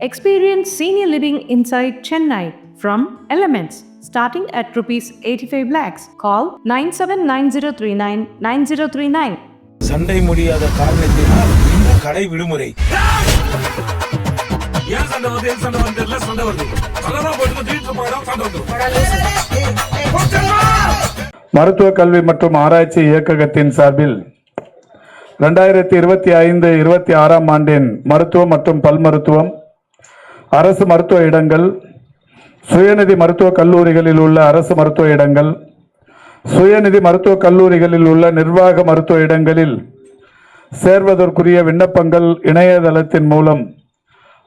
Experience senior living inside Chennai from Elements starting at rupees 85 lakhs. Call 979039 9039. சண்டை முடியாத காரணத்தினால் இந்த கடை விடுமுறை. ஏன் சண்டை வருது? ஏன் சண்டை வருது? தெரியல சண்டை வருது. போயிடும் சண்டை வந்துடும் மருத்துவ கல்வி மற்றும் ஆராய்ச்சி இயக்ககத்தின் சார்பில் ரெண்டாயிரத்தி இருபத்தி ஐந்து இருபத்தி ஆறாம் ஆண்டின் மருத்துவம் மற்றும் பல் மருத்துவம் அரசு மருத்துவ இடங்கள் சுயநிதி மருத்துவக் கல்லூரிகளில் உள்ள அரசு மருத்துவ இடங்கள் சுயநிதி மருத்துவக் கல்லூரிகளில் உள்ள நிர்வாக மருத்துவ இடங்களில் சேர்வதற்குரிய விண்ணப்பங்கள் இணையதளத்தின் மூலம்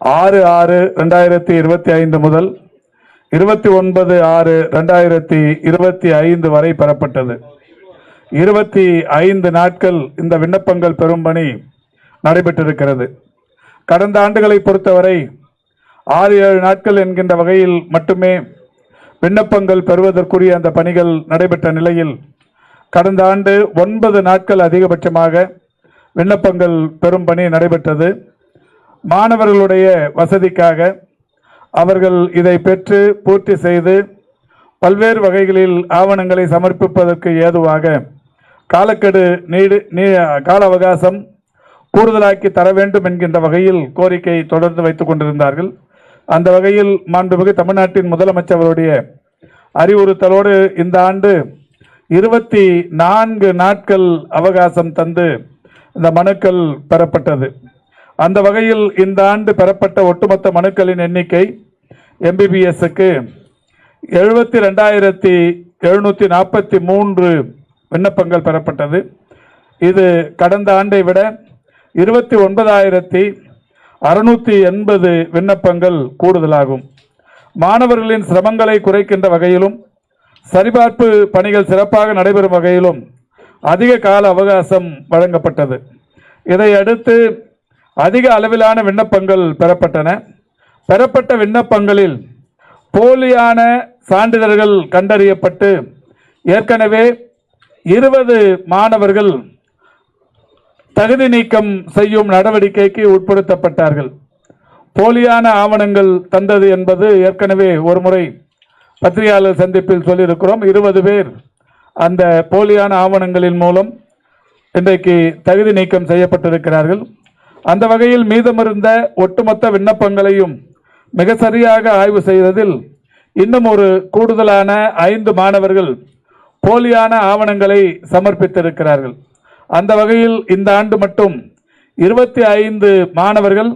ஆறு ஆறு ரெண்டாயிரத்தி இருபத்தி ஐந்து முதல் இருபத்தி ஒன்பது ஆறு ரெண்டாயிரத்தி இருபத்தி ஐந்து வரை பெறப்பட்டது. இருபத்தி ஐந்து நாட்கள் இந்த விண்ணப்பங்கள் பெறும் பணி நடைபெற்றிருக்கிறது. கடந்த ஆண்டுகளை பொறுத்தவரை ஆறு ஏழு நாட்கள் என்கின்ற வகையில் மட்டுமே விண்ணப்பங்கள் பெறுவதற்குரிய அந்த பணிகள் நடைபெற்ற நிலையில் கடந்த ஆண்டு ஒன்பது நாட்கள் அதிகபட்சமாக விண்ணப்பங்கள் பெறும் பணி நடைபெற்றது. மாணவர்களுடைய வசதிக்காக அவர்கள் இதை பெற்று பூர்த்தி செய்து பல்வேறு வகைகளில் ஆவணங்களை சமர்ப்பிப்பதற்கு ஏதுவாக காலக்கெடு நீடு நீ கால அவகாசம் கூடுதலாக்கி தர வேண்டும் என்கின்ற வகையில் கோரிக்கை தொடர்ந்து வைத்துக் கொண்டிருந்தார்கள். அந்த வகையில் மாண்புமிகு தமிழ்நாட்டின் முதலமைச்சருடைய அறிவுறுத்தலோடு இந்த ஆண்டு இருபத்தி நான்கு நாட்கள் அவகாசம் தந்து இந்த மனுக்கள் பெறப்பட்டது. அந்த வகையில் இந்த ஆண்டு பெறப்பட்ட ஒட்டுமொத்த மனுக்களின் எண்ணிக்கை எம்பிபிஎஸ்க்கு எழுபத்தி ரெண்டாயிரத்தி எழுநூற்றி நாற்பத்தி மூன்று விண்ணப்பங்கள் பெறப்பட்டது. இது கடந்த ஆண்டை விட இருபத்தி ஒன்பதாயிரத்தி அறுநூற்றி எண்பது விண்ணப்பங்கள் கூடுதலாகும். மாணவர்களின் சிரமங்களை குறைக்கின்ற வகையிலும் சரிபார்ப்பு பணிகள் சிறப்பாக நடைபெறும் வகையிலும் அதிக கால அவகாசம் வழங்கப்பட்டது. இதையடுத்து அதிக அளவிலான விண்ணப்பங்கள் பெறப்பட்டன. பெறப்பட்ட விண்ணப்பங்களில் போலியான சான்றிதழ்கள் கண்டறியப்பட்டு ஏற்கனவே இருபது மாணவர்கள் தகுதி நீக்கம் செய்யும் நடவடிக்கைக்கு உட்படுத்தப்பட்டார்கள். போலியான ஆவணங்கள் தந்தது என்பது ஏற்கனவே ஒரு முறை பத்திரிகையாளர் சந்திப்பில் சொல்லியிருக்கிறோம். இருபது பேர் அந்த போலியான ஆவணங்களின் மூலம் இன்றைக்கு தகுதி நீக்கம் செய்யப்பட்டிருக்கிறார்கள். அந்த வகையில் மீதமிருந்த ஒட்டுமொத்த விண்ணப்பங்களையும் மிக சரியாக ஆய்வு செய்ததில் இன்னும் ஒரு கூடுதலான ஐந்து மாணவர்கள் போலியான ஆவணங்களை சமர்ப்பித்திருக்கிறார்கள். அந்த வகையில் இந்த ஆண்டு மட்டும் இருபத்தி ஐந்து மாணவர்கள்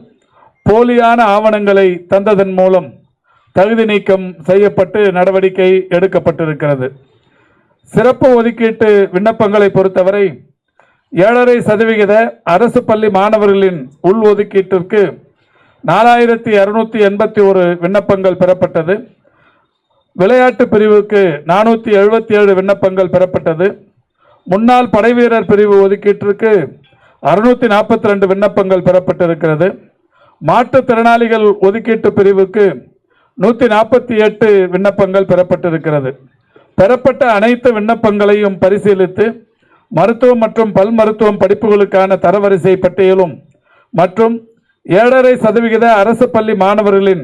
போலியான ஆவணங்களை தந்ததன் மூலம் தகுதி நீக்கம் செய்யப்பட்டு நடவடிக்கை எடுக்கப்பட்டிருக்கிறது. சிறப்பு ஒதுக்கீட்டு விண்ணப்பங்களை பொறுத்தவரை ஏழரை சதவிகித அரசு பள்ளி மாணவர்களின் உள் ஒதுக்கீட்டிற்கு நாலாயிரத்தி இரநூத்தி எண்பத்தி ஒரு விண்ணப்பங்கள் பெறப்பட்டது. விளையாட்டு பிரிவுக்கு நானூற்றி எழுபத்தி ஏழு விண்ணப்பங்கள் பெறப்பட்டது. முன்னாள் படைவீரர் பிரிவு ஒதுக்கீட்டிற்கு அறுநூத்தி நாற்பத்தி ரெண்டு விண்ணப்பங்கள் பெறப்பட்டிருக்கிறது. மாற்றுத்திறனாளிகள் ஒதுக்கீட்டு பிரிவுக்கு நூற்றி நாற்பத்தி எட்டு விண்ணப்பங்கள் பெறப்பட்டிருக்கிறது. பெறப்பட்ட அனைத்து விண்ணப்பங்களையும் பரிசீலித்து மருத்துவம் மற்றும் பல் மருத்துவம் படிப்புகளுக்கான தரவரிசை பட்டியலும் மற்றும் ஏழரை சதவிகித அரசு பள்ளி மாணவர்களின்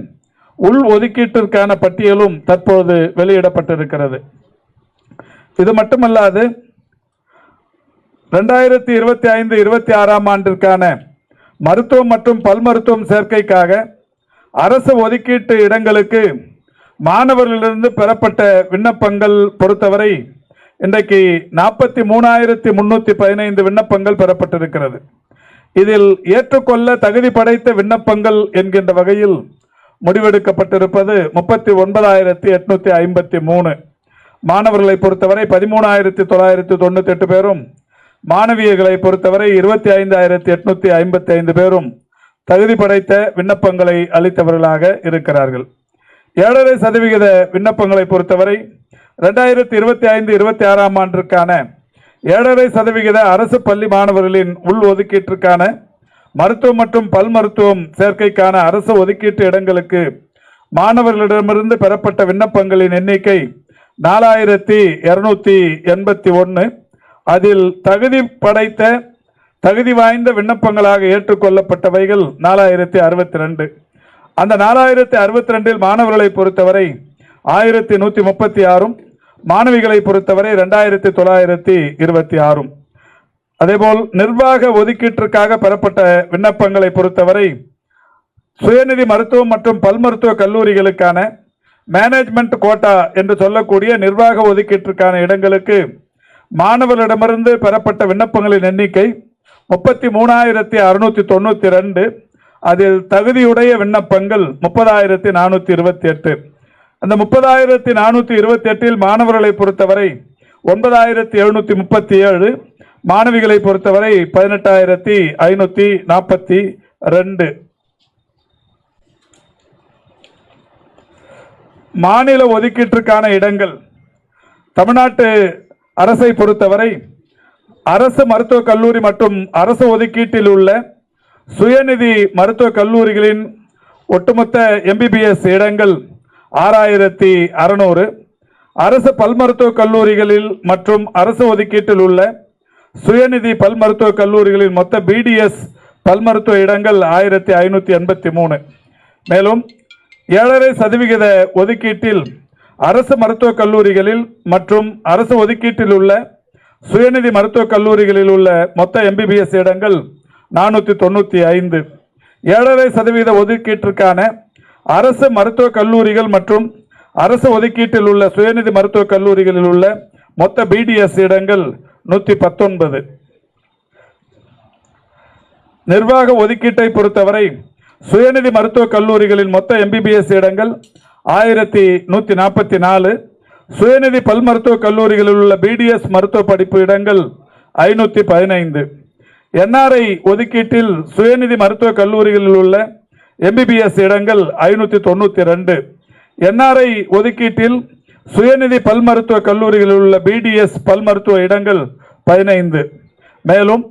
உள் ஒதுக்கீட்டிற்கான பட்டியலும் தற்போது வெளியிடப்பட்டிருக்கிறது. இது மட்டுமல்லாது ரெண்டாயிரத்தி இருபத்தி ஐந்து இருபத்தி ஆறாம் ஆண்டிற்கான மருத்துவம் மற்றும் பல் மருத்துவம் சேர்க்கைக்காக அரசு ஒதுக்கீட்டு இடங்களுக்கு மாணவர்களிலிருந்து பெறப்பட்ட விண்ணப்பங்கள் பொறுத்தவரை இன்றைக்கு நாற்பத்தி மூணாயிரத்தி முன்னூற்றி பதினைந்து விண்ணப்பங்கள் பெறப்பட்டிருக்கிறது. இதில் ஏற்றுக்கொள்ள தகுதி படைத்த விண்ணப்பங்கள் என்கின்ற வகையில் முடிவெடுக்கப்பட்டிருப்பது முப்பத்தி ஒன்பதாயிரத்தி எட்நூற்றி ஐம்பத்தி மூணு. மாணவர்களை பொறுத்தவரை பதிமூணாயிரத்தி தொள்ளாயிரத்தி தொண்ணூற்றி எட்டு பேரும் மாணவியர்களை பொறுத்தவரை இருபத்தி ஐந்தாயிரத்தி எட்நூத்தி ஐம்பத்தி ஐந்து பேரும் தகுதி படைத்த விண்ணப்பங்களை அளித்தவர்களாக இருக்கிறார்கள். ஏழரை சதவிகித விண்ணப்பங்களை பொறுத்தவரை ரெண்டாயிரத்தி இருபத்தி ஐந்து இருபத்தி ஆறாம் ஆண்டிற்கான ஏழரை சதவிகித அரசு பள்ளி மாணவர்களின் உள் ஒதுக்கீட்டிற்கான மருத்துவம் மற்றும் பல் மருத்துவம் சேர்க்கைக்கான அரசு ஒதுக்கீட்டு இடங்களுக்கு மாணவர்களிடமிருந்து பெறப்பட்ட விண்ணப்பங்களின் எண்ணிக்கை நாலாயிரத்தி இருநூத்தி எண்பத்தி ஒன்று அதில் தகுதி படைத்த தகுதி வாய்ந்த விண்ணப்பங்களாக ஏற்றுக்கொள்ளப்பட்டவைகள் நாலாயிரத்தி அறுபத்தி ரெண்டு. அந்த நாலாயிரத்தி அறுபத்தி ரெண்டில் மாணவர்களை பொறுத்தவரை ஆயிரத்தி நூற்றி முப்பத்தி ஆறும் மாணவிகளை பொறுத்தவரை ரெண்டாயிரத்தி தொள்ளாயிரத்தி இருபத்தி ஆறும். அதேபோல் நிர்வாக ஒதுக்கீட்டிற்காக பெறப்பட்ட விண்ணப்பங்களை பொறுத்தவரை சுயநிதி மருத்துவம் மற்றும் பல் மருத்துவ கல்லூரிகளுக்கான மேனேஜ்மெண்ட் கோட்டா என்று சொல்லக்கூடிய நிர்வாக ஒதுக்கீட்டிற்கான இடங்களுக்கு மாணவர்களிடமிருந்து பெறப்பட்ட விண்ணப்பங்களின் எண்ணிக்கை முப்பத்தி மூணாயிரத்தி அறுநூற்றி தொண்ணூற்றி ரெண்டு. அதில் தகுதியுடைய விண்ணப்பங்கள் முப்பதாயிரத்தி நானூற்றி இருபத்தி எட்டு. அந்த முப்பதாயிரத்தி நானூற்றி இருபத்தி எட்டில் மாணவர்களை பொறுத்தவரை ஒன்பதாயிரத்தி எழுநூற்றி முப்பத்தி ஏழு. மாணவிகளை பொறுத்தவரை பதினெட்டாயிரத்தி ஐநூற்றி நாற்பத்தி ரெண்டு. மாநில ஒதுக்கீட்டிற்கான இடங்கள் தமிழ்நாட்டு அரசை பொறுத்தவரை அரசு மருத்துவக் கல்லூரி மற்றும் அரசு ஒதுக்கீட்டில் உள்ள சுயநிதி மருத்துவக் கல்லூரிகளின் ஒட்டுமொத்த எம்பிபிஎஸ் இடங்கள் ஆறாயிரத்தி அறநூறு. அரசு பல் மருத்துவக் கல்லூரிகளில் மற்றும் அரசு ஒதுக்கீட்டில் உள்ள சுயநிதி பல் மருத்துவக் கல்லூரிகளின் மொத்த பிடிஎஸ் பல் மருத்துவ இடங்கள் ஆயிரத்தி ஐநூற்றி எண்பத்தி மூணு. மேலும் ஏழரை சதவிகித ஒதுக்கீட்டில் அரசு மருத்துவக் கல்லூரிகளில் மற்றும் அரசு ஒதுக்கீட்டில் உள்ள சுயநிதி மருத்துவக் கல்லூரிகளில் உள்ள மொத்த எம்பிபிஎஸ் இடங்கள் நானூற்றி தொண்ணூற்றி ஐந்து. ஏழரை சதவீத ஒதுக்கீட்டிற்கான அரசு மருத்துவக் கல்லூரிகள் மற்றும் அரசு ஒதுக்கீட்டில் உள்ள சுயநிதி மருத்துவக் கல்லூரிகளில் உள்ள மொத்த பிடிஎஸ் இடங்கள் நூற்றி பத்தொன்பது. நிர்வாக ஒதுக்கீட்டை பொறுத்தவரை சுயநிதி மருத்துவக் கல்லூரிகளின் மொத்த எம்பிபிஎஸ் இடங்கள் ஆயிரத்தி நூற்றி நாற்பத்தி நாலு சுயநிதி பல் மருத்துவக் கல்லூரிகளில் உள்ள பிடிஎஸ் மருத்துவ படிப்பு இடங்கள் ஐநூற்றி பதினைந்து. என்ஆர்ஐ ஒதுக்கீட்டில் சுயநிதி மருத்துவக் கல்லூரிகளில் உள்ள எம்பிபிஎஸ் இடங்கள் ஐநூற்றி தொண்ணூற்றி ரெண்டு. என்ஆர்ஐ ஒதுக்கீட்டில் சுயநிதி பல் மருத்துவக் கல்லூரிகளில் உள்ள பிடிஎஸ் பல் மருத்துவ இடங்கள் பதினைந்து. மேலும்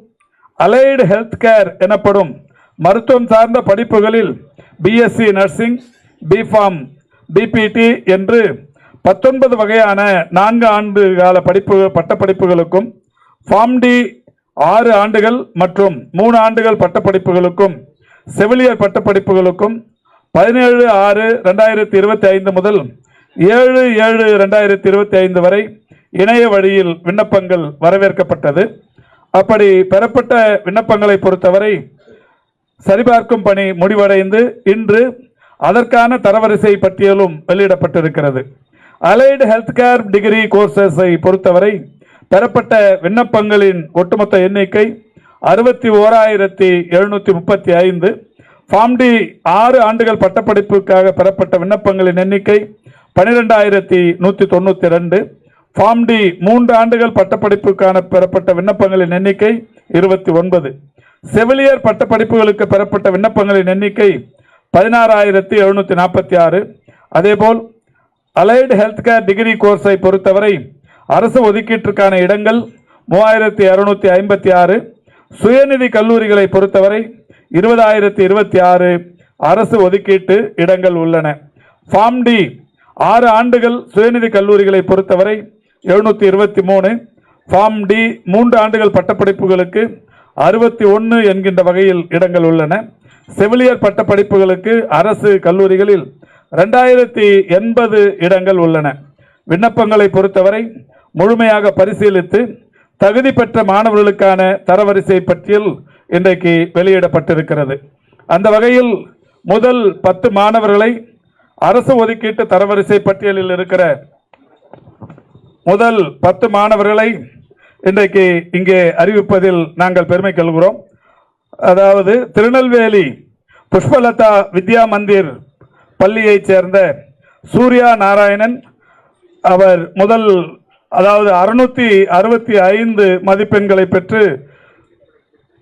அலைடு ஹெல்த் கேர் எனப்படும் மருத்துவம் சார்ந்த படிப்புகளில் பிஎஸ்சி நர்சிங் பிஃபார்ம் டிபிடி என்று பத்தொன்பது வகையான நான்கு ஆண்டு கால படிப்பு பட்டப்படிப்புகளுக்கும் ஃபார்ம் டி ஆறு ஆண்டுகள் மற்றும் மூணு ஆண்டுகள் பட்டப்படிப்புகளுக்கும் செவிலியர் பட்டப்படிப்புகளுக்கும் பதினேழு ஆறு ரெண்டாயிரத்தி இருபத்தி ஐந்து முதல் ஏழு ஏழு ரெண்டாயிரத்தி இருபத்தி ஐந்து வரை இணைய வழியில் விண்ணப்பங்கள் வரவேற்கப்பட்டது. அப்படி பெறப்பட்ட விண்ணப்பங்களை பொறுத்தவரை சரிபார்க்கும் பணி முடிவடைந்து இன்று அதற்கான தரவரிசை பட்டியலும் வெளியிடப்பட்டிருக்கிறது. அலைடு ஹெல்த் கேர் டிகிரி கோர்சஸை பொறுத்தவரை பெறப்பட்ட விண்ணப்பங்களின் ஒட்டுமொத்த எண்ணிக்கை அறுபத்தி ஓராயிரத்தி எழுநூற்றி முப்பத்தி ஐந்து. ஃபார்ம் டி ஆறு ஆண்டுகள் பட்டப்படிப்புக்காக பெறப்பட்ட விண்ணப்பங்களின் எண்ணிக்கை பன்னிரெண்டாயிரத்தி நூற்றி தொண்ணூற்றி ரெண்டு. ஃபார்ம் டி மூன்று ஆண்டுகள் பட்டப்படிப்புக்கான பெறப்பட்ட விண்ணப்பங்களின் எண்ணிக்கை இருபத்தி ஒன்பது. செவிலியர் பட்டப்படிப்புகளுக்கு பெறப்பட்ட விண்ணப்பங்களின் எண்ணிக்கை பதினாறாயிரத்தி எழுநூற்றி நாற்பத்தி ஆறு. அதேபோல் அலைடு ஹெல்த் கேர் டிகிரி கோர்ஸை பொறுத்தவரை அரசு ஒதுக்கீட்டிற்கான இடங்கள் மூவாயிரத்தி இரநூத்தி ஐம்பத்தி ஆறு. சுயநிதி கல்லூரிகளை பொறுத்தவரை இருபதாயிரத்தி இருபத்தி ஆறு அரசு ஒதுக்கீட்டு இடங்கள் உள்ளன. ஃபார்ம் டி ஆறு ஆண்டுகள் சுயநிதி கல்லூரிகளை பொறுத்தவரை எழுநூற்றி இருபத்தி மூணு. ஃபார்ம் டி மூன்று ஆண்டுகள் பட்டப்படிப்புகளுக்கு அறுபத்தி ஒன்று என்கின்ற வகையில் இடங்கள் உள்ளன. செவிலியர் பட்டப்படிப்புகளுக்கு அரசு கல்லூரிகளில் ரெண்டாயிரத்தி எண்பது இடங்கள் உள்ளன. விண்ணப்பங்களை பொறுத்தவரை முழுமையாக பரிசீலித்து தகுதி பெற்ற மாணவர்களுக்கான தரவரிசை பட்டியல் இன்றைக்கு வெளியிடப்பட்டிருக்கிறது. அந்த வகையில் முதல் பத்து மாணவர்களை அரசு ஒதுக்கீட்டு தரவரிசை பட்டியலில் இருக்கிற முதல் பத்து மாணவர்களை இன்றைக்கு இங்கே அறிவிப்பதில் நாங்கள் பெருமை கொள்கிறோம். அதாவது திருநெல்வேலி புஷ்பலதா வித்யா மந்திர் பள்ளியைச் சேர்ந்த சூர்யா நாராயணன் அவர் முதல் அதாவது அறுநூற்றி அறுபத்தி ஐந்து மதிப்பெண்களை பெற்று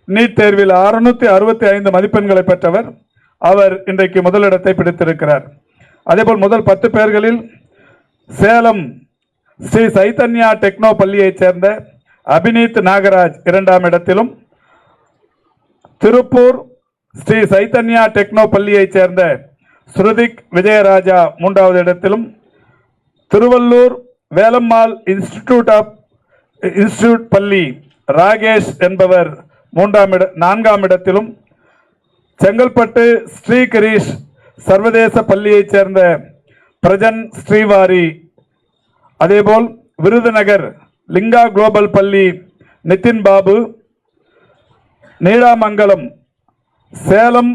நீட் தேர்வில் அறுநூற்றி அறுபத்தி ஐந்து மதிப்பெண்களை பெற்றவர். அவர் இன்றைக்கு முதலிடத்தை பிடித்திருக்கிறார். அதேபோல் முதல் பத்து பேர்களில் சேலம் ஸ்ரீ சைதன்யா டெக்னோ பள்ளியைச் சேர்ந்த அபினீத் நாகராஜ் இரண்டாம் இடத்திலும் திருப்பூர் ஸ்ரீ சைதன்யா டெக்னோ பள்ளியைச் சேர்ந்த ஸ்ருதிக் விஜயராஜா மூன்றாவது இடத்திலும் Tiruvallur Velammal institute of institute பள்ளி ராகேஷ் என்பவர் மூன்றாம் இட நான்காம் இடத்திலும் செங்கல்பட்டு ஸ்ரீ கிரீஷ் சர்வதேச பள்ளியைச் சேர்ந்த பிரஜன் ஸ்ரீவாரி. அதேபோல் விருதுநகர் லிங்கா குளோபல் பள்ளி நிதின் பாபு நீடாமங்கலம் சேலம்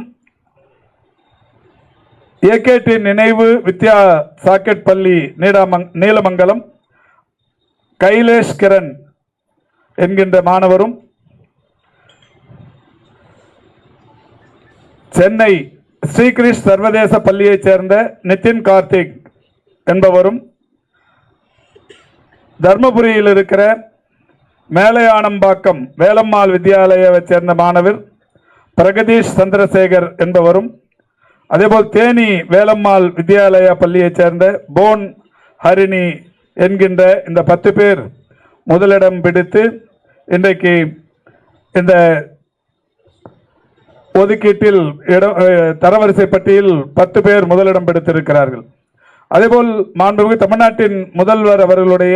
ஏகேடி நினைவு வித்யா சாக்கெட் பள்ளி நீடாமங் நீலமங்கலம் கைலேஷ் கிரண் என்கின்ற மாணவரும் சென்னை ஸ்ரீகிரிஷ் சர்வதேச பள்ளியைச் சேர்ந்த நிதின் கார்த்திக் என்பவரும் தர்மபுரியில் இருக்கிற மேலையானம்பாக்கம் வேலம்மாள் வித்யாலயாவைச் சேர்ந்த மாணவர் பிரகதீஷ் சந்திரசேகர் என்பவரும் அதேபோல் தேனி வேலம்மாள் வித்யாலயா பள்ளியைச் சேர்ந்த போன் ஹரிணி என்கின்ற இந்த பத்து பேர் முதலிடம் பிடித்து இன்றைக்கு இந்த ஒதுக்கீட்டில் இடம் தரவரிசை பட்டியல் பத்து பேர் முதலிடம் பிடித்திருக்கிறார்கள். அதேபோல் மாண்புமிகு தமிழ்நாட்டின் முதல்வர் அவர்களுடைய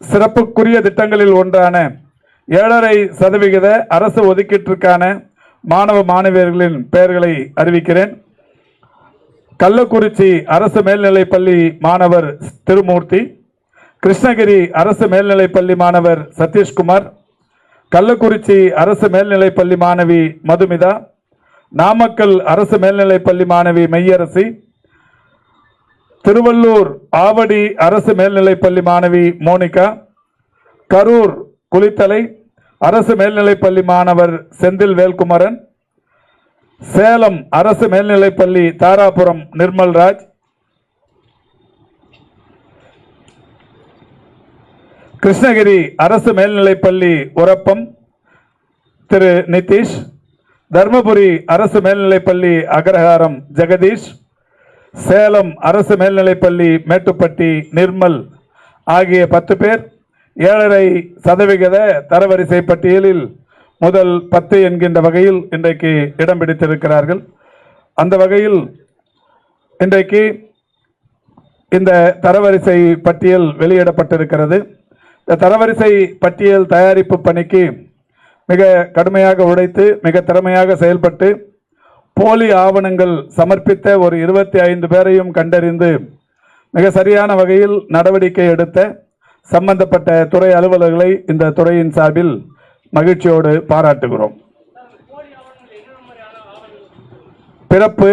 சிறப்புக்குரிய திட்டங்களில் ஒன்றான ஏழரை சதவிகித அரசு ஒதுக்கீட்டிற்கான மாணவ மாணவியர்களின் பெயர்களை அறிவிக்கிறேன். கள்ளக்குறிச்சி அரசு மேல்நிலைப்பள்ளி மாணவர் திருமூர்த்தி கிருஷ்ணகிரி அரசு மேல்நிலைப்பள்ளி மாணவர் சதீஷ்குமார் கள்ளக்குறிச்சி அரசு மேல்நிலைப்பள்ளி மாணவி மதுமிதா நாமக்கல் அரசு மேல்நிலைப்பள்ளி மாணவி மெய்யரசி திருவள்ளூர் ஆவடி அரசு மேல்நிலைப்பள்ளி மாணவி மோனிகா கரூர் குளித்தலை அரசு மேல்நிலைப்பள்ளி மாணவர் செந்தில் வேல்குமரன் சேலம் அரசு மேல்நிலைப்பள்ளி தாராபுரம் நிர்மல்ராஜ் கிருஷ்ணகிரி அரசு மேல்நிலைப்பள்ளி உரப்பம் திரு நிதிஷ் தர்மபுரி அரசு மேல்நிலைப்பள்ளி அகரஹாரம் ஜெகதீஷ் சேலம் அரசு மேல்நிலைப்பள்ளி மேட்டுப்பட்டி நிர்மல் ஆகிய பத்து பேர் ஏழரை சதவிகித தரவரிசை பட்டியலில் முதல் பத்து என்கின்ற வகையில் இன்றைக்கு இடம் பிடித்திருக்கிறார்கள். அந்த வகையில் இன்றைக்கு இந்த தரவரிசை பட்டியல் வெளியிடப்பட்டிருக்கிறது. இந்த தரவரிசை பட்டியல் தயாரிப்பு பணிக்கு மிக கடுமையாக உழைத்து மிக திறமையாக செயல்பட்டு போலி ஆவணங்கள் சமர்ப்பித்த ஒரு இருபத்தி ஐந்து பேரையும் கண்டறிந்து மிக சரியான வகையில் நடவடிக்கை எடுத்த சம்பந்தப்பட்ட துறை அலுவலர்களை இந்த துறையின் சார்பில் மகிழ்ச்சியோடு பாராட்டுகிறோம். பிறப்பு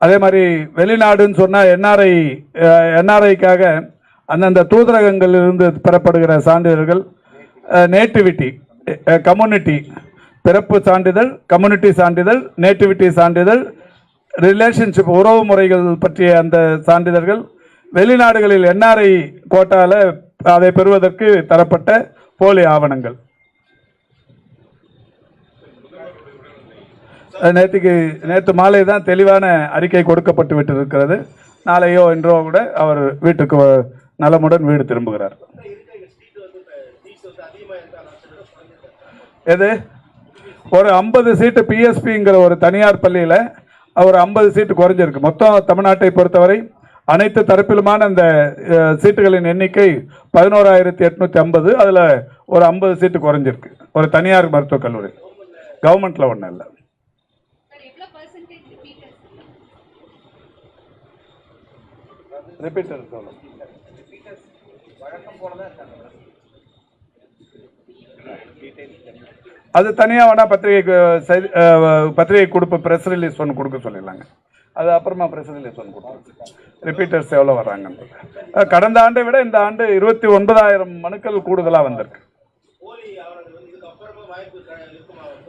அதே மாதிரி வெளிநாடுன்னு சொன்னால் என்ஆர்ஐ என்ஆர்ஐக்காக அந்தந்த தூதரகங்களிலிருந்து பெறப்படுகிற சான்றிதழ்கள் நேட்டிவிட்டி கம்யூனிட்டி பிறப்பு சான்றிதழ் கம்யூனிட்டி சான்றிதழ் நேட்டிவிட்டி சான்றிதழ் ரிலேஷன்ஷிப் உறவு முறைகள் பற்றிய அந்த சான்றிதழ்கள் வெளிநாடுகளில் என்ஆர்ஐ கோட்டால அதை பெறுவதற்கு தரப்பட்ட போலி ஆவணங்கள். நேற்றுக்கு நேற்று மாலை தான் தெளிவான அறிக்கை கொடுக்கப்பட்டு விட்டு இருக்கிறது நாளையோ இன்றோ கூட அவர் வீட்டுக்கு நலமுடன் வீடு திரும்புகிறார். எது? ஒரு ஐம்பது சீட்டு பிஎஸ்பிங்கிற ஒரு தனியார் பள்ளியில் ஒரு ஐம்பது சீட்டு குறைஞ்சிருக்கு. மொத்தம் தமிழ்நாட்டை பொறுத்தவரை அனைத்து தரப்பிலுமான அந்த சீட்டுகளின் எண்ணிக்கை பதினோராயிரத்தி எட்நூத்தி ஐம்பது. அதில் ஒரு ஐம்பது சீட்டு குறைஞ்சிருக்கு. ஒரு தனியார் மருத்துவக் கல்லூரி. கவர்மெண்ட்டில் ஒன்றும் இல்லை. ரிப்பீட்டர் சொல்லுங்க அது தனியாக வேணால் பத்திரிகைக்கு செய்தி பத்திரிகை கொடுப்ப ப்ரெஸ் ரிலீஸ் ஒன்று கொடுக்க சொல்லிடலாங்க. அது அப்புறமா ப்ரெஸ் ரிலீஸ் ஒன்று கொடுப்போம் ரிப்பீட்டர்ஸ் எவ்வளோ வர்றாங்கன்றது கடந்த ஆண்டை விட இந்த ஆண்டு இருபத்தி ஒன்பதாயிரம் மனுக்கள் கூடுதலாக வந்திருக்கு.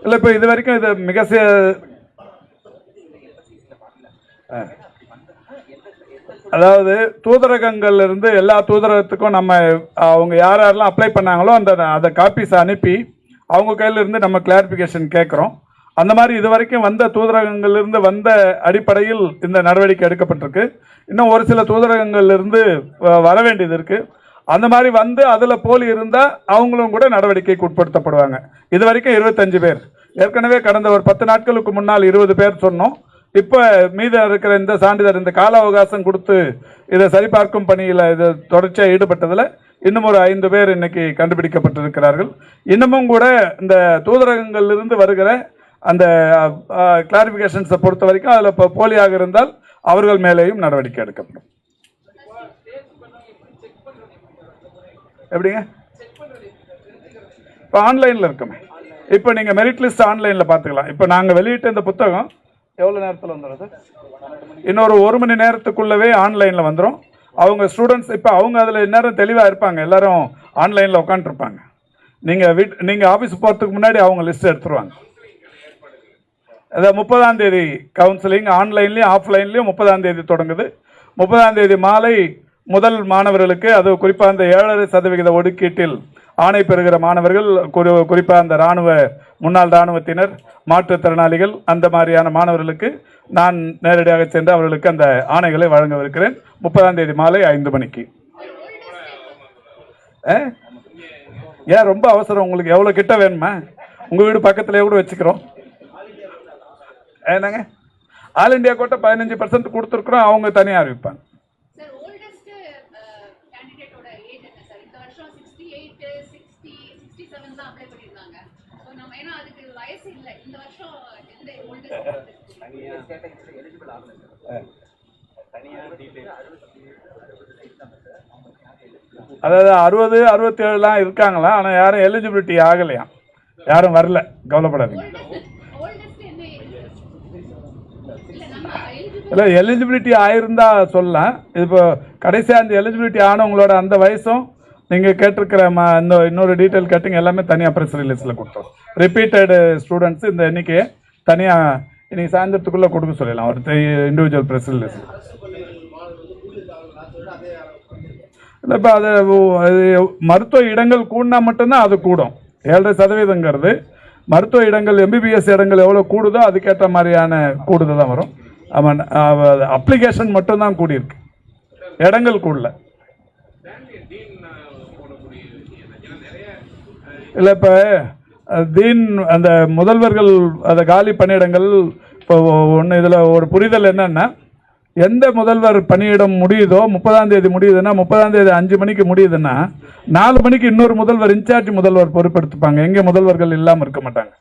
இல்லை இப்போ இது வரைக்கும் இது மிக சே அதாவது தூதரகங்கள்ல இருந்து எல்லா தூதரகத்துக்கும் நம்ம அவங்க யார் யாரெல்லாம் அப்ளை பண்ணாங்களோ அந்த அதை காப்பீஸ் அனுப்பி அவங்க கையிலிருந்து நம்ம கிளாரிஃபிகேஷன் கேட்குறோம் அந்த மாதிரி இது வரைக்கும் வந்த தூதரகங்கள்லேருந்து வந்த அடிப்படையில் இந்த நடவடிக்கை எடுக்கப்பட்டிருக்கு. இன்னும் ஒரு சில தூதரகங்கள்லேருந்து வ- வர வேண்டியது இருக்குது அந்த மாதிரி வந்து அதில் போலி இருந்தால் அவங்களும் கூட நடவடிக்கைக்கு உட்படுத்தப்படுவாங்க. இது வரைக்கும் இருபத்தஞ்சு பேர். ஏற்கனவே கடந்த ஒரு பத்து நாட்களுக்கு முன்னால் இருபது பேர் சொன்னோம். இப்போ மீதம் இருக்கிற இந்த சான்றிதழ் இந்த கால அவகாசம் கொடுத்து இதை சரிபார்க்கும் பணியில் இது தொடர்ச்சியாக ஈடுபட்டதில் இன்னும் ஒரு ஐந்து பேர் இன்னைக்கு கண்டுபிடிக்கப்பட்டிருக்கிறார்கள். இன்னமும் கூட இந்த தூதரகங்களிலிருந்து வருகிற அந்த கிளாரிஃபிகேஷன்ஸை பொறுத்த வரைக்கும் அதில் இப்போ போலியாக இருந்தால் அவர்கள் மேலேயும் நடவடிக்கை எடுக்கப்படும். எப்படிங்க? இப்போ ஆன்லைனில் இருக்குமே. இப்போ நீங்கள் மெரிட் லிஸ்ட் ஆன்லைனில் பார்த்துக்கலாம். இப்போ நாங்கள் வெளியிட்ட இந்த புத்தகம் எவ்வளோ நேரத்தில் வந்துடுது இன்னொரு ஒரு மணி நேரத்துக்குள்ளவே ஆன்லைனில் வந்துடும் அவங்க ஸ்டூடெண்ட்ஸ் இப்போ அவங்க அதில் நேரம் தெளிவாக இருப்பாங்க. எல்லோரும் ஆன்லைனில் உட்காந்துருப்பாங்க நீங்கள் வீட் நீங்கள் ஆஃபீஸ் போகிறதுக்கு முன்னாடி அவங்க லிஸ்ட் எடுத்துருவாங்க. அதான் முப்பதாம் தேதி கவுன்சிலிங் ஆன்லைன்லேயும் ஆஃப்லைன்லேயும் முப்பதாம் தேதி தொடங்குது. முப்பதாம் தேதி மாலை முதல் மாணவர்களுக்கு அது குறிப்பாக அந்த ஏழரை சதவிகித ஒதுக்கீட்டில் ஆணை பெறுகிற மாணவர்கள் குறி குறிப்பாக அந்த இராணுவ முன்னாள் இராணுவத்தினர் மாற்றுத்திறனாளிகள் அந்த மாதிரியான மாணவர்களுக்கு நான் நேரடியாக சென்று அவர்களுக்கு அந்த ஆணைகளை வழங்கவிருக்கிறேன். முப்பதாம் தேதி மாலை ஐந்து மணிக்கு. ஆ? ஏன் ரொம்ப அவசரம்? உங்களுக்கு எவ்வளோ கிட்ட வேணுமா? உங்கள் வீடு பக்கத்துலேயே கூட வச்சுக்கிறோம். என்னங்க? ஆல் இந்தியா கோட்டை பதினஞ்சு பர்சன்ட் கொடுத்துருக்குறோம். அவங்க தனியாக அறிவிப்பாங்க. வயசு இல்லை. இந்த வருஷம் எந்த ஓல்டஸ்ட் அதாவது அறுபது அறுபத்தி ஏழுலாம் இருக்காங்களா? ஆனால் யாரும் எலிஜிபிலிட்டி ஆகலையாம் யாரும் வரல. கவலைப்படாதீங்க. இல்லை எலிஜிபிலிட்டி ஆயிருந்தா சொல்லலாம். இப்போ கடைசியாக அந்த எலிஜிபிலிட்டி ஆனவங்களோட அந்த வயசும் நீங்கள் கேட்டிருக்கிற ம இந்த இன்னொரு டீட்டெயில் கேட்டிங்க எல்லாமே தனியாக ப்ரெஸ் ரிலீஸில் கொடுத்தோம். ரிப்பீட்டடு ஸ்டூடெண்ட்ஸ் இந்த எண்ணிக்கையை தனியாக இன்னைக்கு சாயந்தரத்துக்குள்ளே கொடுக்க சொல்லலாம் ஒரு இண்டிவிஜுவல் ப்ரெஸ் ரிலீஸ் இல்லை இப்போ அது அது மருத்துவ இடங்கள் கூடினா மட்டும்தான் அது கூடும். ஏழரை சதவீதங்கிறது. மருத்துவ இடங்கள் எம்பிபிஎஸ் இடங்கள் எவ்வளோ கூடுதோ அதுக்கேற்ற மாதிரியான கூடுதல் தான் வரும். ஆமாம் அப்ளிகேஷன் மட்டும்தான் கூடியிருக்கு. இடங்கள் கூடல. இல்லை இப்போ தீன் அந்த முதல்வர்கள் அந்த காலி பணியிடங்கள் இப்போ ஒன்று இதில் ஒரு புரிதல் என்னென்னா எந்த முதல்வர் பணியிடம் முடியுதோ முப்பதாம் தேதி முடியுதுன்னா முப்பதாம் தேதி அஞ்சு மணிக்கு முடியுதுன்னா நாலு மணிக்கு இன்னொரு முதல்வர் இன்சார்ஜ் முதல்வர் பொறுப்பெடுத்துப்பாங்க. எங்கே முதல்வர்கள் இல்லாமல் இருக்க மாட்டாங்க.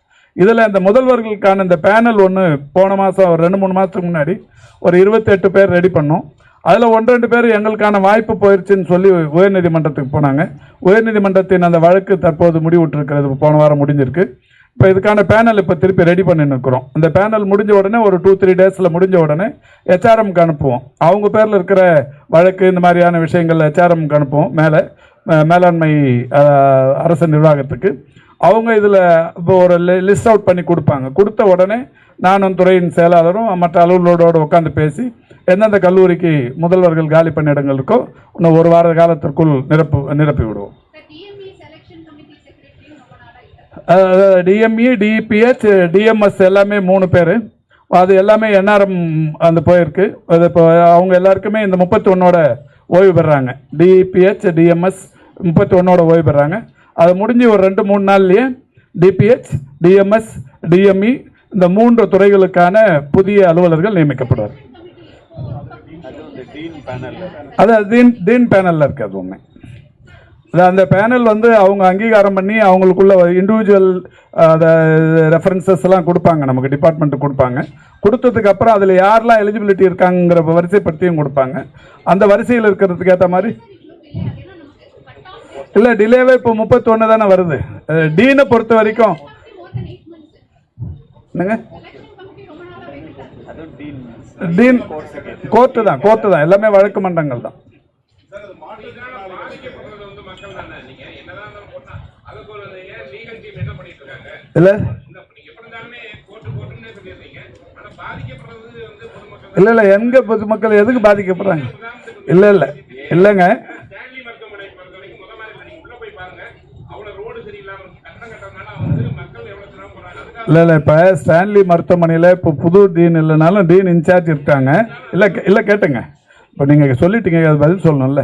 இதில் அந்த முதல்வர்களுக்கான இந்த பேனல் ஒன்று போன மாதம் ஒரு ரெண்டு மூணு மாதத்துக்கு முன்னாடி ஒரு இருபத்தெட்டு பேர் ரெடி பண்ணோம். அதில் ஒன்று ரெண்டு பேர் எங்களுக்கான வாய்ப்பு போயிடுச்சுன்னு சொல்லி உயர்நீதிமன்றத்துக்கு போனாங்க. உயர்நீதிமன்றத்தின் அந்த வழக்கு தற்போது முடிவுற்றிருக்கிறது. போன வாரம் முடிஞ்சிருக்கு. இப்போ இதுக்கான பேனல் இப்போ திருப்பி ரெடி பண்ணின்னு இருக்கிறோம். இந்த பேனல் முடிஞ்ச உடனே ஒரு டூ த்ரீ டேஸில் முடிஞ்ச உடனே ஹெச்ஆர்எம்க்கு அனுப்புவோம். அவங்க பேரில் இருக்கிற வழக்கு இந்த மாதிரியான விஷயங்கள் ஹெச்ஆர்எம்க்கு அனுப்புவோம். மேலே மேலாண்மை அரசு நிர்வாகத்துக்கு. அவங்க இதில் இப்போ ஒரு லிஸ்ட் அவுட் பண்ணி கொடுப்பாங்க. கொடுத்த உடனே நானும் துறையின் செயலாளரும் மற்ற அலுவலரோடு உட்காந்து பேசி எந்தெந்த கல்லூரிக்கு முதல்வர்கள் காலி பணியிடங்கள் இருக்கோ இன்னும் ஒரு வார காலத்திற்குள் நிரப்பு நிரப்பி விடுவோம். டிஎம்இ டிபிஹெச் டிஎம்எஸ் எல்லாமே மூணு பேர். அது எல்லாமே என்ஆர்எம் அந்த போயிருக்கு. அது இப்போ அவங்க எல்லாருக்குமே இந்த முப்பத்தி ஒன்னோட ஓய்வு பெறாங்க. டிபிஹெச் டிஎம்எஸ் முப்பத்தி ஒன்னோட ஓய்வு பெறாங்க. அது முடிஞ்சு ஒரு ரெண்டு மூணு நாள்லேயே டிபிஹெச் டிஎம்எஸ் டிஎம்இ இந்த மூன்று துறைகளுக்கான புதிய அலுவலர்கள் நியமிக்கப்படுவார். அது டீன் டீன் பேனலில் இருக்குது அது ஒன்று அது அந்த பேனல் வந்து அவங்க அங்கீகாரம் பண்ணி அவங்களுக்குள்ள இண்டிவிஜுவல் ரெஃபரன்சஸ் எல்லாம் கொடுப்பாங்க. நமக்கு டிபார்ட்மெண்ட்டு கொடுப்பாங்க. கொடுத்ததுக்கு அப்புறம் அதில் யாரெல்லாம் எலிஜிபிலிட்டி இருக்காங்கிற வரிசைப்படுத்தியும் கொடுப்பாங்க. அந்த வரிசையில் இருக்கிறதுக்கு ஏற்ற மாதிரி இல்லை டிலேவே இப்போ முப்பத்தொன்று தானே வருது. டீனை பொறுத்த வரைக்கும். என்னங்க? டீன் கோர்ட்டு தான் கோர்ட்டு தான். எல்லாமே வழக்கு மன்றங்கள் தான். இல்ல? இல்ல இல்ல எங்க இல்லை பொதுமக்கள் இல்லை இல்லை எங்கே பொதுமக்கள் எதுக்கு பாதிக்கப்படுறாங்க? இல்லை இல்லை. இல்லைங்க ஸ்டான்லி மருத்துவமனை பொறுத்த வரைக்கும் முத மாதிரி இல்லை. நீங்க உள்ள போய் பாருங்க அவ்வளவு ரோடு சரியில்லாம இருக்கு கட்டணம் கட்டுறதுனால வந்து மக்கள் எவ்வளவு சிரமம் போறாங்க அதுக்காக இல்லை இல்லை இப்போ ஸ்டான்லி மருத்துவமனையில் இப்போ புது டீன் இல்லைனாலும் டீன் இன்சார்ஜ் இருக்காங்க. இல்லை இல்லை கேட்டுங்க. இப்போ நீங்கள் சொல்லிட்டீங்க அது பதில் சொல்லணும்ல.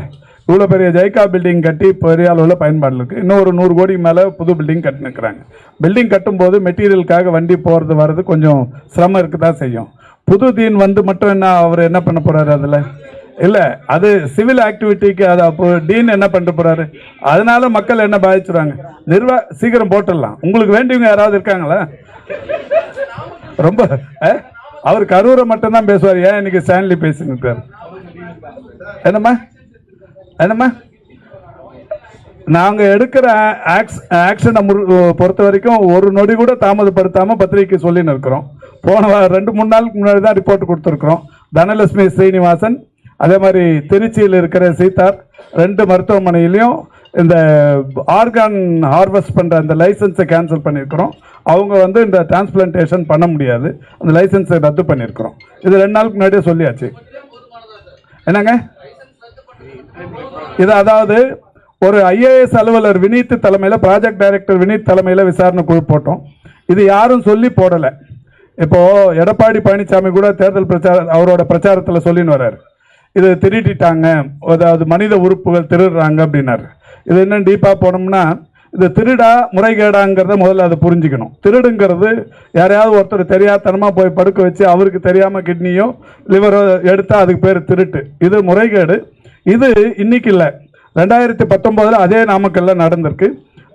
இவ்வளோ பெரிய ஜெய்கா பில்டிங் கட்டி பெரிய அளவில் பயன்பாடு இருக்குது இன்னும் ஒரு நூறு கோடிக்கு மேலே புது பில்டிங் கட்டினுக்கிறாங்க. பில்டிங் கட்டும்போது மெட்டீரியலுக்காக வண்டி போகிறது வர்றது கொஞ்சம் சிரமம் இருக்க தான் செய்யும். புது தீன் வந்து மட்டும் என்ன அவர் என்ன பண்ண போகிறாரு அதில்? இல்லை அது சிவில் ஆக்டிவிட்டிக்கு அது அப்போ டீன் என்ன பண்ணிட்டு போகிறாரு அதனால மக்கள் என்ன பாதிச்சுறாங்க? நிர்வா சீக்கிரம் போட்டுடலாம். உங்களுக்கு வேண்டியவங்க யாராவது இருக்காங்களா? ரொம்ப அவர் கரூரை மட்டும்தான் பேசுவார். ஏன் இன்னைக்கு ஸ்டான்லி பேசினுக்கார் என்னம்மா? என்னம்மா? நாங்கள் எடுக்கிற ஆக்ஷனை பொறுத்த வரைக்கும் ஒரு நொடி கூட தாமதப்படுத்தாம பத்திரிகைக்கு சொல்லின்னு இருக்கிறோம். போன வாரம் ரெண்டு மூணு நாளுக்கு முன்னாடி தான் ரிப்போர்ட் கொடுத்துருக்குறோம். தனலட்சுமி ஸ்ரீனிவாசன் அதே மாதிரி திருச்சியில் இருக்கிற சீதார் ரெண்டு மருத்துவமனையிலையும் இந்த ஆர்கான் ஹார்வெஸ்ட் பண்ணுற அந்த லைசன்ஸை கேன்சல் பண்ணியிருக்கிறோம். அவங்க வந்து இந்த டிரான்ஸ்பிளான்டேஷன் பண்ண முடியாது. அந்த லைசன்ஸை ரத்து பண்ணியிருக்கிறோம். இது ரெண்டு நாளுக்கு முன்னாடியே சொல்லியாச்சு. என்னங்க? இது அதாவது ஒரு ஐஏஎஸ் அலுவலர் வினீத் தலைமையில் ப்ராஜெக்ட் டைரக்டர் வினீத் தலைமையில் விசாரணை குழு போட்டோம். இது யாரும் சொல்லி போடலை. இப்போது எடப்பாடி பழனிசாமி கூட தேர்தல் பிரச்சார அவரோட பிரச்சாரத்தில் சொல்லின்னு வர்றாரு. இதை திருடிட்டாங்க. அதாவது மனித உறுப்புகள் திருடுறாங்க அப்படின்னாரு. இது என்னன்னு டீப்பாக போனோம்னா இது திருடா முறைகேடாங்கிறத முதல்ல அதை புரிஞ்சுக்கணும். திருடுங்கிறது யாரையாவது ஒருத்தர் தெரியாதனமாக போய் படுக்க வச்சு அவருக்கு தெரியாமல் கிட்னியோ லிவரோ எடுத்தால் அதுக்கு பேர் திருட்டு. இது முறைகேடு. இது இன்னைக்கு இல்லை. ரெண்டாயிரத்தி பத்தொம்போதில் அதே நாமக்கல்ல நடந்திருக்கு.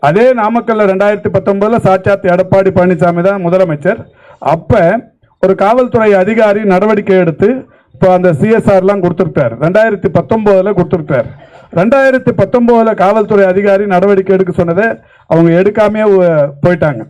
அதே நாமக்கல்ல ரெண்டாயிரத்தி பத்தொன்பதுல சாட்சாத் எடப்பாடி பழனிசாமி தான் முதலமைச்சர். அப்போ ஒரு காவல்துறை அதிகாரி நடவடிக்கை எடுத்து இப்போ அந்த சிஎஸ்ஆர்லாம் கொடுத்துருக்காரு. ரெண்டாயிரத்தி பத்தொம்போதில் கொடுத்துருக்காரு. ரெண்டாயிரத்தி பத்தொம்போதில் காவல்துறை அதிகாரி நடவடிக்கை எடுக்க சொன்னதை அவங்க எடுக்காமையே போயிட்டாங்க.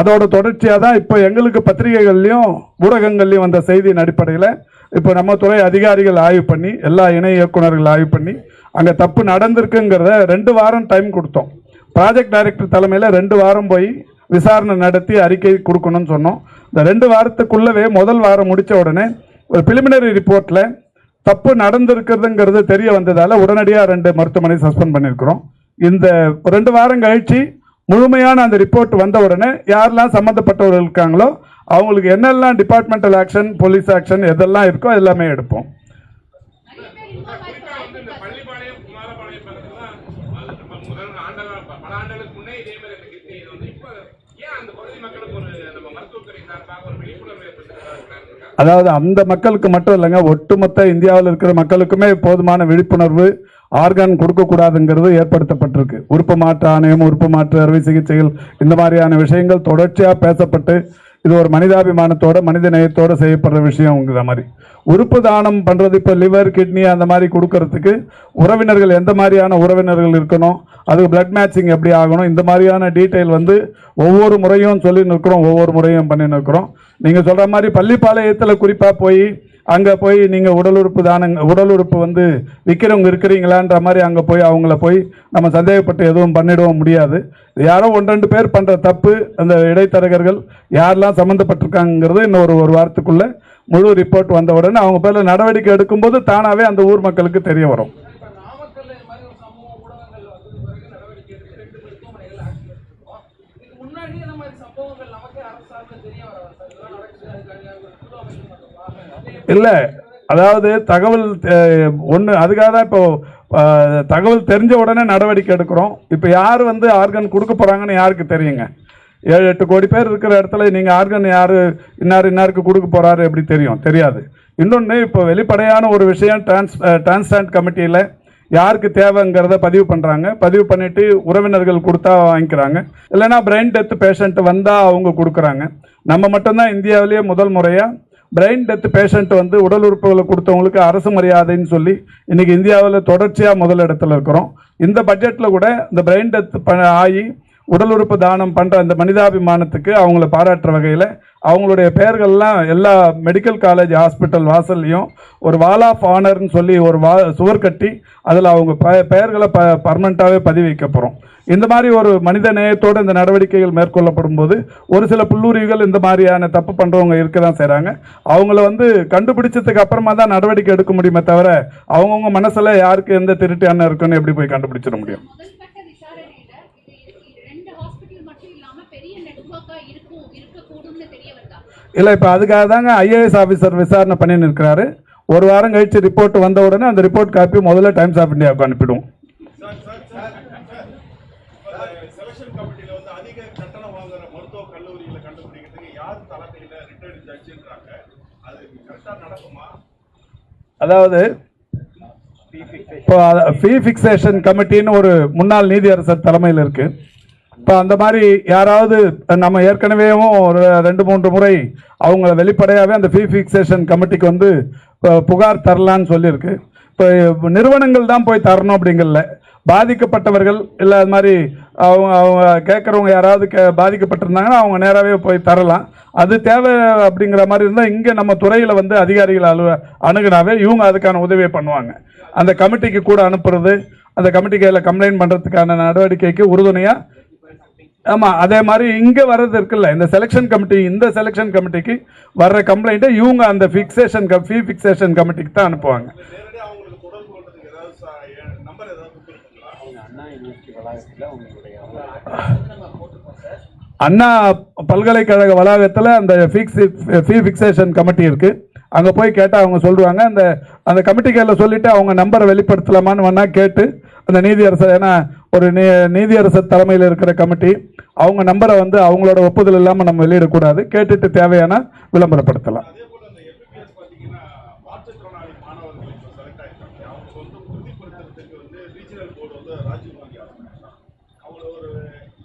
அதோட தொடர்ச்சியாக தான் இப்போ எங்களுக்கு பத்திரிகைகள்லையும் ஊடகங்கள்லையும் வந்த செய்தியின் அடிப்படையில் இப்போ நம்ம துறை அதிகாரிகள் ஆய்வு பண்ணி எல்லா இணை இயக்குனர்கள் ஆய்வு பண்ணி அங்கே தப்பு நடந்திருக்குங்கிறத ரெண்டு வாரம் டைம் கொடுத்தோம். ப்ராஜெக்ட் டைரக்டர் தலைமையில் ரெண்டு வாரம் போய் விசாரணை நடத்தி அறிக்கை கொடுக்கணும்னு சொன்னோம். இந்த ரெண்டு வாரத்துக்குள்ளவே முதல் வாரம் முடித்த உடனே ஒரு பிலிமினரி ரிப்போர்ட்டில் தப்பு நடந்திருக்கிறதுங்கிறது தெரிய வந்ததால் உடனடியாக ரெண்டு மருத்துவமனை சஸ்பெண்ட் பண்ணியிருக்கிறோம். இந்த ரெண்டு வாரம் கழிச்சு முழுமையான அந்த ரிப்போர்ட் வந்த உடனே யாரெல்லாம் சம்மந்தப்பட்டவர்கள் இருக்காங்களோ அவங்களுக்கு என்னெல்லாம் டிபார்ட்மெண்டல் ஆக்ஷன் போலீஸ் ஆக்ஷன் எதெல்லாம் இருக்கோ எல்லாமே எடுப்போம். பல ஆண்டுகளுக்கு முன்னே இதே மாதிரி இது வந்து இப்போ ஏன் அந்த பகுதி மக்களுக்கு ஒரு நம்ம மருத்துவத்துறை சார்பாக ஒரு அதாவது அந்த மக்களுக்கு மட்டும் இல்லைங்க ஒட்டுமொத்த இந்தியாவில் இருக்கிற மக்களுக்குமே போதுமான விழிப்புணர்வு ஆர்கான் கொடுக்கக்கூடாதுங்கிறது ஏற்படுத்தப்பட்டிருக்கு. உறுப்பு மாற்று ஆணையம் உறுப்பு மாற்று அறுவை சிகிச்சைகள் இந்த மாதிரியான விஷயங்கள் தொடர்ச்சியாக பேசப்பட்டு இது ஒரு மனிதாபிமானத்தோட மனித நேயத்தோட செய்யப்படுற விஷயங்கிற மாதிரி. உறுப்பு தானம் பண்ணுறது இப்போ லிவர் கிட்னி அந்த மாதிரி கொடுக்கறதுக்கு உறவினர்கள் எந்த மாதிரியான உறவினர்கள் இருக்கணும் அதுக்கு பிளட் மேட்சிங் எப்படி ஆகணும் இந்த மாதிரியான டீட்டெயில் வந்து ஒவ்வொரு முறையும் சொல்லி நிற்கிறோம் ஒவ்வொரு முறையும் பண்ணி நிற்கிறோம். நீங்கள் சொல்கிற மாதிரி பள்ளிப்பாளையத்தில் குறிப்பாக போய் அங்கே போய் நீங்கள் உடல் உறுப்பு தானங்க உடல் உறுப்பு வந்து விற்கிறவங்க இருக்கிறீங்களான்ற மாதிரி அங்கே போய் அவங்கள போய் நம்ம சந்தேகப்பட்டு எதுவும் பண்ணிடவும் முடியாது. யாரோ ஒன்று ரெண்டு பேர் பண்ணுற தப்பு அந்த இடைத்தரகர்கள் யாரெல்லாம் சம்மந்தப்பட்டிருக்காங்கிறது இன்னும் ஒரு ஒரு முழு ரிப்போர்ட் வந்த உடனே அவங்க பேரில் நடவடிக்கை எடுக்கும்போது தானாகவே அந்த ஊர் மக்களுக்கு தெரிய வரும். இப்ப நாமக்கல்ல இது மாதிரி ஒரு இல்லை அதாவது தகவல் ஒன்று அதுக்காக தான் இப்போ தகவல் தெரிஞ்ச உடனே நடவடிக்கை எடுக்கிறோம். இப்போ யார் வந்து ஆர்கன் கொடுக்க போகிறாங்கன்னு யாருக்கு தெரியுங்க? ஏழு எட்டு கோடி பேர் இருக்கிற இடத்துல நீங்கள் ஆர்கன் யார் இன்னார் இன்னாருக்கு கொடுக்க போகிறாரு எப்படி தெரியும்? தெரியாது. இன்னொன்று இப்போ வெளிப்படையான ஒரு விஷயம் டிரான்ஸ் டிரான்ஸ்டாண்ட் கமிட்டியில் யாருக்கு தேவைங்கிறத பதிவு பண்ணுறாங்க பதிவு பண்ணிவிட்டு உறவினர்கள் கொடுத்தா வாங்கிக்கிறாங்க. இல்லைன்னா பிரெயின் டெத் பேஷண்ட் வந்தால் அவங்க கொடுக்குறாங்க. நம்ம மட்டும்தான் இந்தியாவிலேயே முதல் முறையாக பிரெயின் டெத் பேஷண்ட் வந்து உடல் உறுப்புகளை கொடுத்தவங்களுக்கு அரசு மரியாதைன்னு சொல்லி இன்றைக்கி இந்தியாவில் தொடர்ச்சியாக முதல் இடத்துல இருக்கிறோம். இந்த பட்ஜெட்டில் கூட இந்த பிரெயின் டெத் ஆகி உடல் உறுப்பு தானம் பண்ணுற அந்த மனிதாபிமானத்துக்கு அவங்கள பாராட்டுற வகையில் அவங்களுடைய பெயர்கள்லாம் எல்லா மெடிக்கல் காலேஜ் ஹாஸ்பிட்டல் வாசல்லையும் ஒரு வால் ஆஃப் ஆனர்னு சொல்லி ஒரு வா சுவர் கட்டி அதில் அவங்க ப பெயர்களை ப பர்மனண்ட்டாகவே பதிவு வைக்க போகிறோம் இந்த மாதிரி ஒரு மனித நேயத்தோடு இந்த நடவடிக்கைகள் மேற்கொள்ளப்படும் போது ஒரு சில புல்லூரிகள் இந்த மாதிரியான தப்பு பண்ணுறவங்க இருக்க தான் செய்கிறாங்க அவங்கள வந்து கண்டுபிடிச்சதுக்கு அப்புறமா தான் நடவடிக்கை எடுக்க முடியுமே தவிர அவங்கவுங்க மனசில் யாருக்கு எந்த திருட்டு அண்ணன் இருக்குன்னு எப்படி போய் கண்டுபிடிச்சிட முடியும் முதல்கட்ட விசாரணையில இது இது ரெண்டு ஹாஸ்பிட்டல் மட்டும் இல்லாம பெரிய நெட்வொர்க்கா இருக்கும் இருக்கக்கூடும்னு தெரிய வருதா இல்லை இப்போ அதுக்காக தாங்க ஐஏஎஸ் ஆஃபீஸர் விசாரணை பண்ணின்னு இருக்கிறாரு ஒரு வாரம் கழிச்சு ரிப்போர்ட் வந்த உடனே அந்த ரிப்போர்ட் காப்பி முதல்ல டைம்ஸ் ஆஃப் இந்தியாவுக்கு அனுப்பிடுவோம் நடக்குமா? அதாவது இப்போ ஃபீ ஃபிக்சேஷன் கமிட்டின்னு ஒரு முன்னாள் நீதியரசர் தலைமையில் இருக்கு. இப்போ அந்த மாதிரி யாராவது நம்ம ஏற்கனவேவும் ஒரு ரெண்டு மூன்று முறை அவங்கள வெளிப்படையாகவே அந்த ஃபீ ஃபிக்சேஷன் கமிட்டிக்கு வந்து புகார் தரலான்னு சொல்லியிருக்கு. இப்போ நிறுவனங்கள் தான் போய் தரணும் அப்படிங்கறல பாதிக்கப்பட்டவர்கள் இல்லை அது மாதிரி அவங்க அவங்க கேட்குறவங்க யாராவது கே பாதிக்கப்பட்டிருந்தாங்கன்னா அவங்க நேராகவே போய் தரலாம். அது தேவை அப்படிங்கிற மாதிரி இருந்தால் இங்கே நம்ம துறையில் வந்து அதிகாரிகள் அலுவ அணுகுனாவே இவங்க அதுக்கான உதவியை பண்ணுவாங்க. அந்த கமிட்டிக்கு கூட அனுப்புறது அந்த கமிட்டி கையில் கம்ப்ளைண்ட் பண்ணுறதுக்கான நடவடிக்கைக்கு உறுதுணையாக ஆமாம் அதே மாதிரி இங்கே வர்றது இருக்குல்ல இந்த செலெக்ஷன் கமிட்டி இந்த செலெக்ஷன் கமிட்டிக்கு வர்ற கம்ப்ளைண்ட்டை இவங்க அந்த ஃபிக்சேஷன் ஃபீ ஃபிக்சேஷன் கமிட்டிக்கு தான் அனுப்புவாங்க. அண்ணா பல்கலைக்கழக வளாகத்தில் அந்த ஃபிக்ஸ் ஃபீ ஃபிக்சேஷன் கமிட்டி இருக்கு. அங்கே போய் கேட்டால் அவங்க சொல்லுவாங்க அந்த அந்த கமிட்டி கையில் சொல்லிட்டு அவங்க நம்பரை வெளிப்படுத்தலாமான்னு வேணா கேட்டு அந்த நீதியரசர் ஏன்னா ஒரு நீ நீதியரசர் தலைமையில் இருக்கிற கமிட்டி அவங்க நம்பரை வந்து அவங்களோட ஒப்புதல் இல்லாமல் நம்ம வெளியிடக்கூடாது. கேட்டுட்டு தேவையான விளம்பரப்படுத்தலாம் அதே போல இந்த எம்பிபிஎஸ் பார்த்தீங்கன்னா மாற்றுத்திறனாளி மாணவர்கள் இப்போ செலக்ட் ஆயிருக்காங்க அவங்களுக்கு வந்து உறுதிப்படுத்துறதுக்கு வந்து ரீஜனல் போர்டு வந்து ராஜீவ்காந்தி ஆரம்பிச்சாங்க அவங்கள ஒரு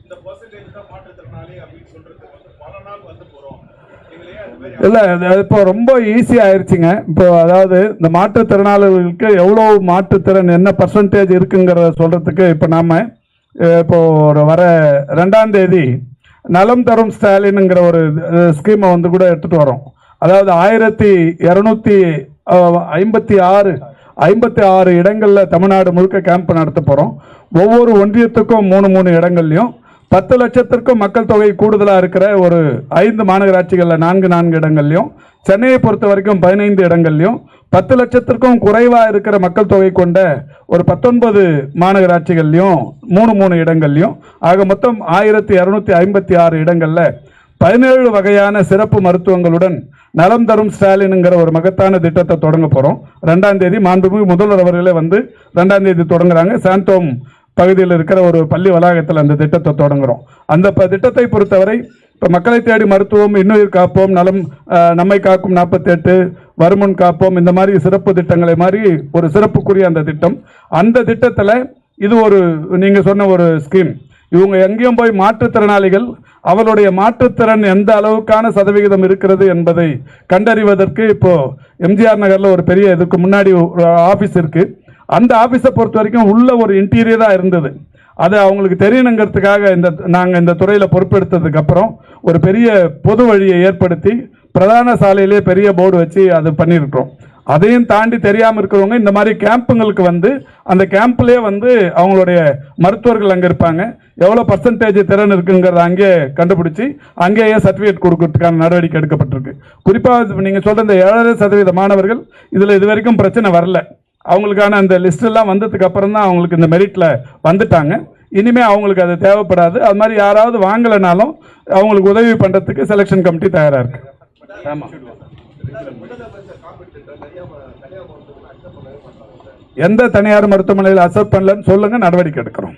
இந்த பர்சன்டேஜ் தான் மாற்றுத்திறனாளி அப்படின்னு சொல்றதுக்கு வந்து பல நாள் வந்து போறோம் எங்களையே அது மாதிரி இல்லை அது இப்போ ரொம்ப ஈஸி ஆயிடுச்சுங்க இப்போ அதாவது இந்த மாற்றுத்திறனாளிகளுக்கு எவ்வளோ மாற்றுத்திறன் என்ன பர்சன்டேஜ் இருக்குங்கிறத சொல்கிறதுக்கு இப்போ நாம் இப்போ ஒரு வர ரெண்டாம் தேதி நலம் தரும் ஸ்டாலினுங்கிற ஒரு ஸ்கீமை வந்து கூட எடுத்துகிட்டு வரோம். அதாவது ஆயிரத்தி இரநூத்தி ஐம்பத்தி ஆறு ஐம்பத்தி ஆறு இடங்களில் தமிழ்நாடு முழுக்க கேம்ப் நடத்த போகிறோம் ஒவ்வொரு ஒன்றியத்துக்கும் மூணு மூணு இடங்கள்லையும் பத்து லட்சத்திற்கும் மக்கள் தொகை கூடுதலாக இருக்கிற ஒரு ஐந்து மாநகராட்சிகளில் நான்கு நான்கு இடங்கள்லையும் சென்னையை பொறுத்த வரைக்கும் பதினைந்து இடங்கள்லையும் பத்து லட்சத்திற்கும் குறைவாக இருக்கிற மக்கள் தொகை கொண்ட ஒரு பத்தொன்பது மாநகராட்சிகள்லையும் மூணு மூணு இடங்கள்லையும் ஆக மொத்தம் ஆயிரத்தி இரநூத்தி ஐம்பத்தி ஆறு இடங்களில் பதினேழு வகையான சிறப்பு மருத்துவங்களுடன் நலம் தரும் ஸ்டாலினுங்கிற ஒரு மகத்தான திட்டத்தை தொடங்க போகிறோம் ரெண்டாம் தேதி மாண்புமிகு முதல்வர் அவர்களே வந்து ரெண்டாம் தேதி தொடங்குறாங்க. சாந்தோம் பகுதியில் இருக்கிற ஒரு பள்ளி வளாகத்தில் அந்த திட்டத்தை தொடங்குறோம். அந்த ப- திட்டத்தை பொறுத்தவரை இப்போ மக்களை தேடி மருத்துவம் இன்னுயிர் காப்போம் நலம் நம்மை காக்கும் நாற்பத்தெட்டு வருமுன் காப்போம் இந்த மாதிரி சிறப்பு திட்டங்களை மாதிரி ஒரு சிறப்புக்குரிய அந்த திட்டம். அந்த திட்டத்தில் இது ஒரு நீங்கள் சொன்ன ஒரு ஸ்கீம். இவங்க எங்கேயும் போய் மாற்றுத்திறனாளிகள் அவருடைய மாற்றுத்திறன் எந்த அளவுக்கான சதவிகிதம் இருக்கிறது என்பதை கண்டறிவதற்கு இப்போ எம்ஜிஆர் நகரில் ஒரு பெரிய இதுக்கு முன்னாடி ஒரு ஆஃபீஸ் இருக்குது அந்த ஆஃபீஸை பொறுத்த வரைக்கும் உள்ள ஒரு இன்டீரியராக இருந்தது. அது அவங்களுக்கு தெரியணுங்கிறதுக்காக இந்த நாங்கள் இந்த துறையில் பொறுப்பெடுத்ததுக்கப்புறம் ஒரு பெரிய பொது வழியை ஏற்படுத்தி பிரதான சாலையிலே பெரிய போர்டு வச்சு அது பண்ணியிருக்கிறோம் அதையும் தாண்டி தெரியாமல் இருக்கிறவங்க இந்த மாதிரி கேம்புங்களுக்கு வந்து அந்த கேம்ப்லேயே வந்து அவங்களுடைய மருத்துவர்கள் அங்கே இருப்பாங்க. எவ்வளோ பர்சன்டேஜ் திறன் இருக்குங்கிறத அங்கேயே கண்டுபிடிச்சி அங்கேயே சர்டிஃபிகேட் கொடுக்கறதுக்கான நடவடிக்கை எடுக்கப்பட்டிருக்கு. குறிப்பாக நீங்கள் சொல்கிற இந்த ஏழரை சதவீத மாணவர்கள் இதில் இது வரைக்கும் பிரச்சனை வரல. அவங்களுக்கான அந்த லிஸ்டெல்லாம் வந்ததுக்கு அப்புறம் தான் அவங்களுக்கு இந்த மெரிட்டில் வந்துட்டாங்க. இனிமே அவங்களுக்கு அது தேவைப்படாது. அது மாதிரி யாராவது வாங்கலைனாலும் அவங்களுக்கு உதவி பண்ணுறதுக்கு செலெக்ஷன் கமிட்டி தயாராக இருக்கு. ஆமாம் எந்த தனியார் மருத்துவமனையில் அக்செப்ட் பண்ணலன்னு சொல்லுங்க நடவடிக்கை எடுக்கிறோம்.